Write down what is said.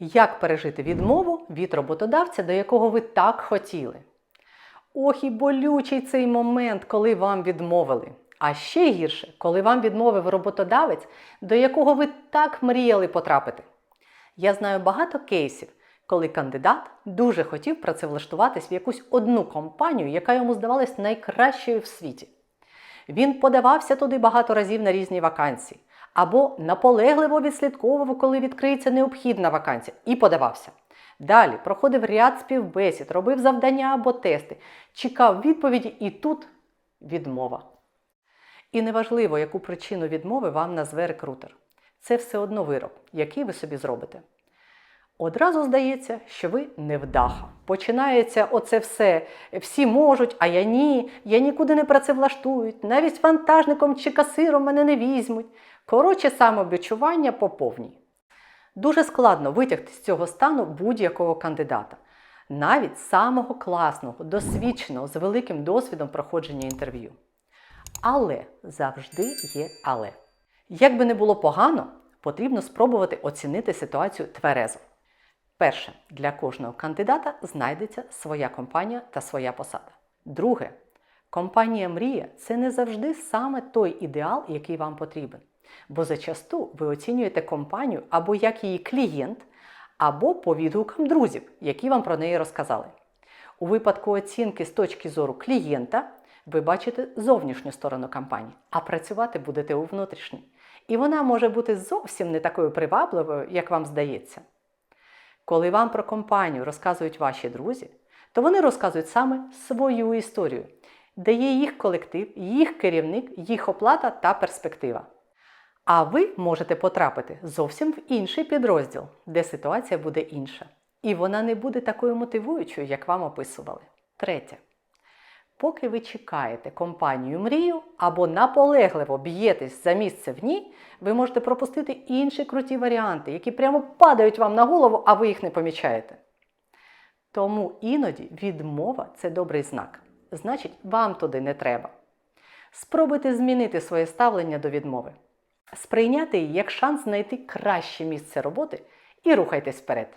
Як пережити відмову від роботодавця, до якого ви так хотіли? Ох, і болючий цей момент, коли вам відмовили. А ще гірше, коли вам відмовив роботодавець, до якого ви так мріяли потрапити. Я знаю багато кейсів, коли кандидат дуже хотів працевлаштуватись в якусь одну компанію, яка йому здавалась найкращою в світі. Він подавався туди багато разів на різні вакансії, або наполегливо відслідковував, коли відкриється необхідна вакансія, і подавався. Далі проходив ряд співбесід, робив завдання або тести, чекав відповіді, і тут відмова. І неважливо, яку причину відмови вам назве рекрутер. Це все одно вирок, який ви собі зробите. Одразу здається, що ви невдаха. Починається оце все. Всі можуть, а я ні, я нікуди не працевлаштують, навіть вантажником чи касиром мене не візьмуть. Коротше, самовідчування по повній. Дуже складно витягти з цього стану будь-якого кандидата, навіть самого класного, досвідченого, з великим досвідом проходження інтерв'ю. Але завжди є але. Як би не було погано, потрібно спробувати оцінити ситуацію тверезо. Перше, для кожного кандидата знайдеться своя компанія та своя посада. Друге, компанія Мрія це не завжди саме той ідеал, який вам потрібен. Бо зачасту ви оцінюєте компанію або як її клієнт, або по відгукам друзів, які вам про неї розказали. У випадку оцінки з точки зору клієнта ви бачите зовнішню сторону компанії, а працювати будете у внутрішній. І вона може бути зовсім не такою привабливою, як вам здається. Коли вам про компанію розказують ваші друзі, то вони розказують саме свою історію, де є їх колектив, їх керівник, їх оплата та перспектива. А ви можете потрапити зовсім в інший підрозділ, де ситуація буде інша. І вона не буде такою мотивуючою, як вам описували. Третє. Поки ви чекаєте компанію мрію або наполегливо б'єтесь за місце в ній, ви можете пропустити інші круті варіанти, які прямо падають вам на голову, а ви їх не помічаєте. Тому іноді відмова це добрий знак. Значить, вам туди не треба. Спробуйте змінити своє ставлення до відмови, сприйняти її як шанс знайти краще місце роботи і рухайтесь вперед.